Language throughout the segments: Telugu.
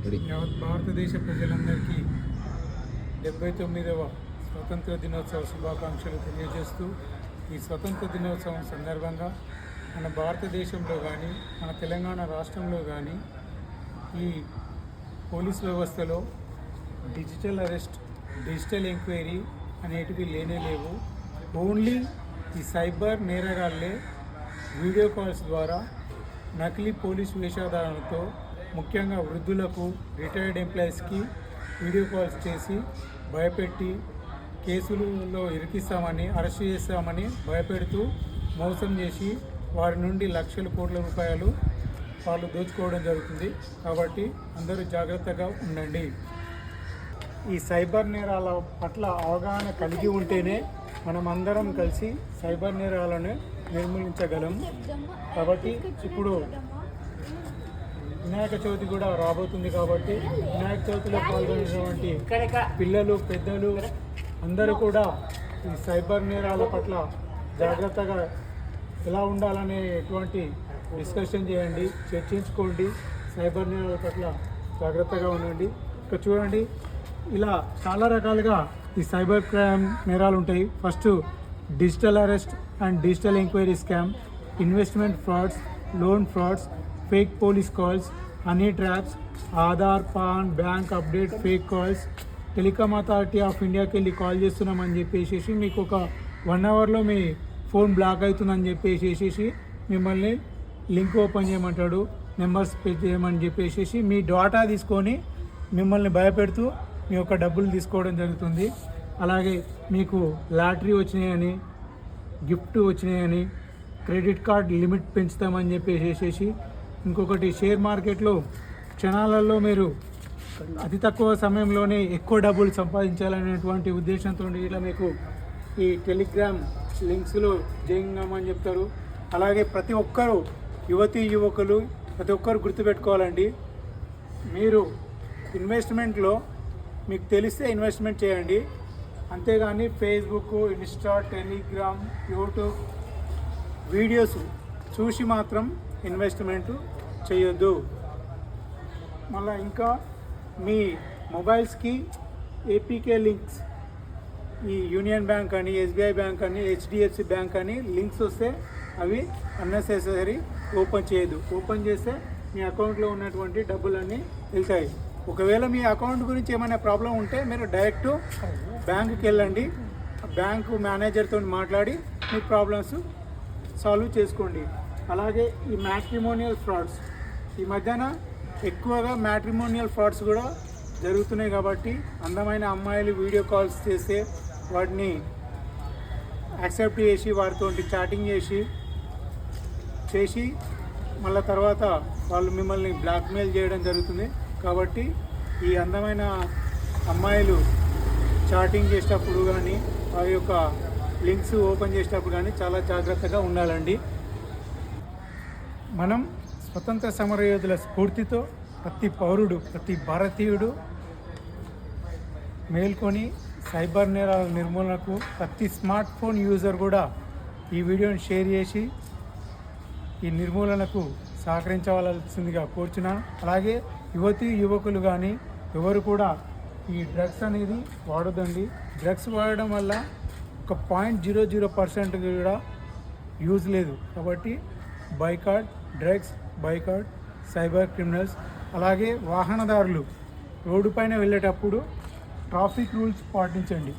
యావత్ భారతదేశ ప్రజలందరికీ డెబ్బై తొమ్మిదవ స్వతంత్ర దినోత్సవ శుభాకాంక్షలు తెలియజేస్తూ ఈ స్వతంత్ర దినోత్సవం సందర్భంగా మన భారతదేశంలో కానీ మన తెలంగాణ రాష్ట్రంలో కానీ ఈ పోలీస్ వ్యవస్థలో డిజిటల్ అరెస్ట్ డిజిటల్ ఎంక్వైరీ అనేటివి లేనే లేవు. ఓన్లీ ఈ సైబర్ నేరగాళ్ళే వీడియో కాల్స్ ద్వారా నకిలీ పోలీస్ వేషాధారణతో ముఖ్యంగా వృద్ధులకు రిటైర్డ్ ఎంప్లాయీస్కి వీడియో కాల్స్ చేసి భయపెట్టి కేసులలో ఇరికిస్తామని అరెస్ట్ చేస్తామని భయపెడుతూ మోసం చేసి వారి నుండి లక్షల కోట్ల రూపాయలు వాళ్ళు దోచుకోవడం జరుగుతుంది. కాబట్టి అందరూ జాగ్రత్తగా ఉండండి. ఈ సైబర్ నేరాల పట్ల అవగాహన కలిగి ఉంటేనే మనం అందరం కలిసి సైబర్ నేరాలను నిర్మూలించగలం. కాబట్టి ఇప్పుడు వినాయక చవితి కూడా రాబోతుంది కాబట్టి వినాయక చవితిలో పాల్గొనేటువంటి పిల్లలు పెద్దలు అందరూ కూడా ఈ సైబర్ నేరాల పట్ల జాగ్రత్తగా ఎలా ఉండాలనేటువంటి డిస్కషన్ చేయండి చర్చించుకోండి సైబర్ నేరాల పట్ల జాగ్రత్తగా ఉండండి. ఇక చూడండి ఇలా చాలా రకాలుగా ఈ సైబర్ క్రైమ్ నేరాలు ఉంటాయి. First digital arrest and digital enquiry scam investment frauds loan frauds fake police calls honey traps Aadhaar PAN bank update fake calls telecom authority of ఇండియాకి వెళ్ళి కాల్ చేస్తున్నామని చెప్పేసి మీకు ఒక వన్ అవర్లో మీ ఫోన్ బ్లాక్ అవుతుందని చెప్పేసి మిమ్మల్ని లింక్ ఓపెన్ చేయమంటాడు నెంబర్స్ పే చేయమని చెప్పేసి మీ డాటా తీసుకొని మిమ్మల్ని భయపెడుతూ మీ యొక్క డబ్బులు తీసుకోవడం జరుగుతుంది. అలాగే మీకు లాటరీ వచ్చినాయని గిఫ్ట్ వచ్చినాయని క్రెడిట్ కార్డ్ లిమిట్ పెంచుతామని చెప్పేసి ఇంకొకటి షేర్ మార్కెట్లో క్షణాలలో మీరు అతి తక్కువ సమయంలోనే ఎక్కువ డబ్బులు సంపాదించాలనేటువంటి ఉద్దేశంతో ఇలా మీకు ఈ టెలిగ్రామ్ లింక్స్లో చేయంగమని చెప్తారు. అలాగే ప్రతి ఒక్కరు యువతీ యువకులు ప్రతి ఒక్కరు గుర్తుపెట్టుకోవాలండి. మీరు ఇన్వెస్ట్మెంట్లో మీకు తెలిస్తే ఇన్వెస్ట్మెంట్ చేయండి. అంతేగాని Facebook Insta Telegram YouTube videos చూసి మాత్రం ఇన్వెస్ట్మెంట్ చేయొద్దు. మళ్ళీ ఇంకా మీ మొబైల్స్కి ఏపీకే లింక్స్ ఈ యూనియన్ బ్యాంక్ అని ఎస్బీఐ బ్యాంక్ అని హెచ్డిఎఫ్సి బ్యాంక్ అని లింక్స్ వస్తే అవి అన్నెసెసరీ ఓపెన్ చేయదు ఓపెన్ చేస్తే మీ అకౌంట్లో ఉన్నటువంటి డబ్బులన్నీ వెళ్తాయి. ఒకవేళ మీ అకౌంట్ గురించి ఏమైనా ప్రాబ్లం ఉంటే మీరు డైరెక్ట్ బ్యాంకుకి వెళ్ళండి. బ్యాంకు మేనేజర్తో మాట్లాడి మీ ప్రాబ్లమ్స్ సాల్వ్ చేసుకోండి. అలాగే ఈ మ్యాట్రిమోనియల్ ఫ్రాడ్స్ ఈ మధ్యన ఎక్కువగా మ్యాట్రిమోనియల్ ఫ్రాడ్స్ కూడా జరుగుతున్నాయి కాబట్టి అందమైన అమ్మాయిలు వీడియో కాల్స్ చేస్తే వాటిని యాక్సెప్ట్ చేసి వారితో చాటింగ్ చేసి చేసి మళ్ళీ తర్వాత వాళ్ళు మిమ్మల్ని బ్లాక్మెయిల్ చేయడం జరుగుతుంది. కాబట్టి ఈ అందమైన అమ్మాయిలు చాటింగ్ చేసేటప్పుడు కానీ వారి యొక్క లింక్స్ ఓపెన్ చేసేటప్పుడు కానీ చాలా జాగ్రత్తగా ఉండాలండి. మనం స్వతంత్ర సమరయోధుల స్ఫూర్తితో ప్రతి పౌరుడు ప్రతి భారతీయుడు మేల్కొని సైబర్ నేరాల నిర్మూలనకు ప్రతి స్మార్ట్ ఫోన్ యూజర్ కూడా ఈ వీడియోని షేర్ చేసి ఈ నిర్మూలనకు సహకరించవలసిందిగా కోరుచున్నాను. అలాగే యువతి యువకులు కానీ ఎవరు కూడా ఈ డ్రగ్స్ అనేది వాడదండి డ్రగ్స్ వాడడం వల్ల ఒక పాయింట్ జీరో జీరో పర్సెంట్ కూడా యూజ్ లేదు. కాబట్టి boycott drugs boycott cyber criminals అలాగే వాహనదారులు రోడ్డుపైన వెళ్ళేటప్పుడు ట్రాఫిక్ రూల్స్ పాటించండి.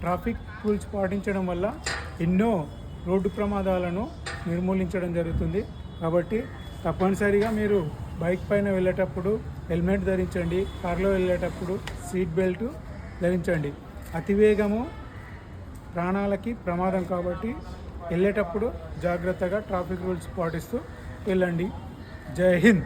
ట్రాఫిక్ రూల్స్ పాటించడం వల్ల ఎన్నో రోడ్డు ప్రమాదాలను నిర్మూలించడం జరుగుతుంది. కాబట్టి తప్పనిసరిగా మీరు బైక్ పైన వెళ్ళేటప్పుడు హెల్మెట్ ధరించండి కార్లో వెళ్ళేటప్పుడు సీట్ బెల్ట్ ధరించండి. అతివేగము ప్రాణాలకి ప్రమాదం కాబట్టి వెళ్ళేటప్పుడు జాగ్రత్తగా ట్రాఫిక్ రూల్స్ పాటిస్తూ टिल जय हिंद।